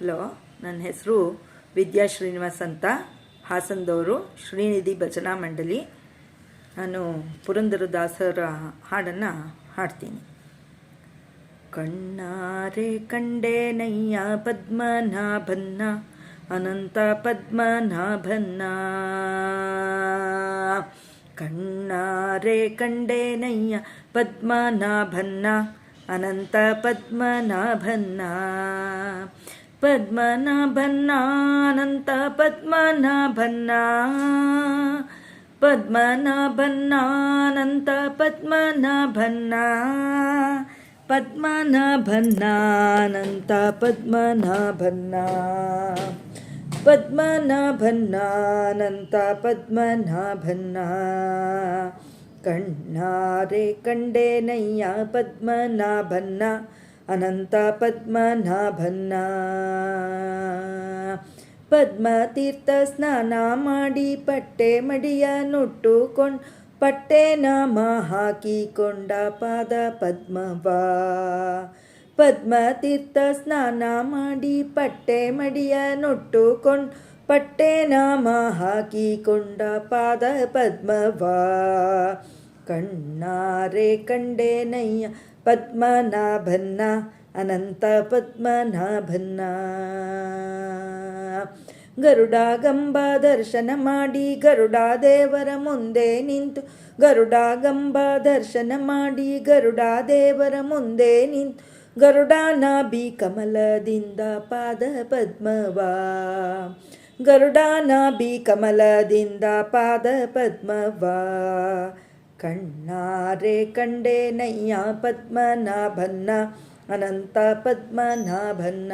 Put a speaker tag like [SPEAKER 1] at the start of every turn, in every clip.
[SPEAKER 1] Hello, ನನ್ನ ಹೆಸರು ವಿದ್ಯಾ ಶ್ರೀನಿವಾಸ್ ಅಂತ. ಹಾಸನದವರು ಶ್ರೀನಿಧಿ ಭಜನಾ ಮಂಡಳಿ. ನಾನು ಪುರಂದರದಾಸರ ಹಾಡನ್ನು ಹಾಡ್ತೀನಿ. ಕಣ್ಣಾರೆ ಕಂಡೇನಯ್ಯ ಪದ್ಮನಾಭನ್ನ, ಅನಂತ ಪದ್ಮನಾಭನ್ನ. ಕಣ್ಣಾರೆ ಕಂಡೇನಯ್ಯ ಪದ್ಮನಾಭನ್ನ, ಅನಂತ ಪದ್ಮನಾಭನ್ನ. पद्मनाभन्नानन्त पद्मनाभन्ना पद्मनाभन्नानन्त पद्मनाभन्ना पद्मनाभन्नानन्त पद्मनाभन्ना पद्मनाभन्नानन्त पद्मनाभन्ना कण्णारे कण्डेनय्या पद्मनाभन्ना। ಅನಂತ ಪದ್ಮನಾಭನ್ನ. ಪದ್ಮತೀರ್ಥ ಸ್ನಾನ ಮಾಡಿ ಪಟ್ಟೆ ಮಡಿಯ ನುಟ್ಟುಕೊಂಡು ಪಟ್ಟೆ ನಾಮ ಹಾಕಿಕೊಂಡ ಪಾದ ಪದ್ಮವ. ಪದ್ಮತೀರ್ಥ ಸ್ನಾನ ಮಾಡಿ ಪಟ್ಟೆ ಮಡಿಯ ನುಟ್ಟುಕೊಂಡು ಪಟ್ಟೆ ನಾಮ ಹಾಕಿಕೊಂಡ ಪಾದ ಪದ್ಮವ. ಕಣ್ಣಾರೆ ಕಂಡೇನಯ್ಯ ಪದ್ಮನಾಭನ್ನ, ಅನಂತ ಪದ್ಮನಾಭನ್ನ. ಗರುಡಾಗಂಬ ದರ್ಶನ ಮಾಡಿ, ಗರುಡ ದೇವರ ಮುಂದೆ ನಿಂತು. ಗರುಡಾಗಂಬ ದರ್ಶನ ಮಾಡಿ, ಗರುಡ ದೇವರ ಮುಂದೆ ನಿಂತು. ಗರುಡಾನಾಭಿ ಕಮಲದಿಂದ ಪಾದ ಪದ್ಮವಾ. ಗರುಡಾನಾಭಿ ಕಮಲದಿಂದ ಪಾದ ಪದ್ಮವ. ಕಣ್ಣಾರೆ ಕಂಡೇನಯ್ಯ ಪದ್ಮನಾಭನ್ನ, ಅನಂತ ಪದ್ಮನಾಭನ್ನ.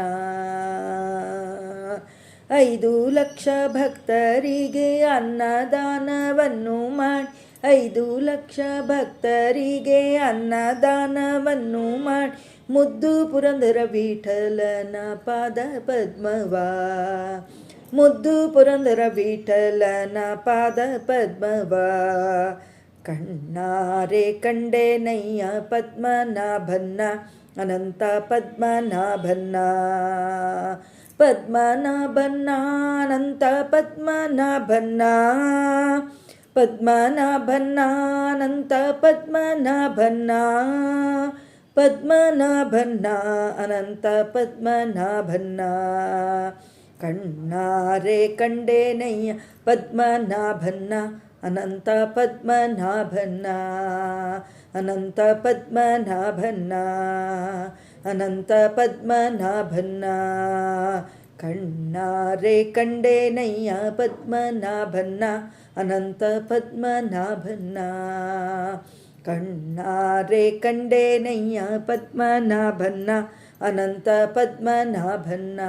[SPEAKER 1] ಐದು ಲಕ್ಷ ಭಕ್ತರಿಗೆ ಅನ್ನದಾನವನ್ನು ಮಾಡಿ, ಐದು ಲಕ್ಷ ಭಕ್ತರಿಗೆ ಅನ್ನದಾನವನ್ನು ಮಾಡಿ, ಮುದ್ದು ಪುರಂದರ ವಿಠಲನ ಪಾದ ಪದ್ಮವಾ. ಮುದ್ದು ಪುರಂದರ ವಿಠಲನ ಪಾದ ಪದ್ಮವ. ಕಣ್ಣಾರೆ ಕಂಡೇನಯ್ಯ ಪದ್ಮನಾಭನ್ನ ಅನಂತ ಪದ್ಮನಾಭನ್ನ ಪದ್ಮನಾಭನ್ನ ಅನಂತ ಪದ್ಮನಾಭನ್ನ ಪದ್ಮನಾಭನ್ನ ಅನಂತ ಪದ್ಮನಾಭನ್ನ ಪದ್ಮನಾಭನ್ನ ಅನಂತ ಪದ್ಮನಾಭನ್ನ ಕಣ್ಣಾರೆ ಕಂಡೇನಯ್ಯ ಪದ್ಮನಾಭನ್ನ ಅನಂತ ಪದ್ಮನಾಭನ್ನ ಅನಂತ ಪದ್ಮನಾಭನ್ನ ಅನಂತ ಪದ್ಮನಾಭನ್ನ ಕಣ್ಣಾರೆ ಕಂಡೇನಯ್ಯ ಪದ್ಮನಾಭನ್ನ ಅನಂತ ಪದ್ಮನಾಭನ್ನ ಕಣ್ಣಾರೆ ಕಂಡೇನಯ್ಯ ಪದ್ಮನಾಭನ್ನ ಅನಂತ ಪದ್ಮನಾಭನ್ನ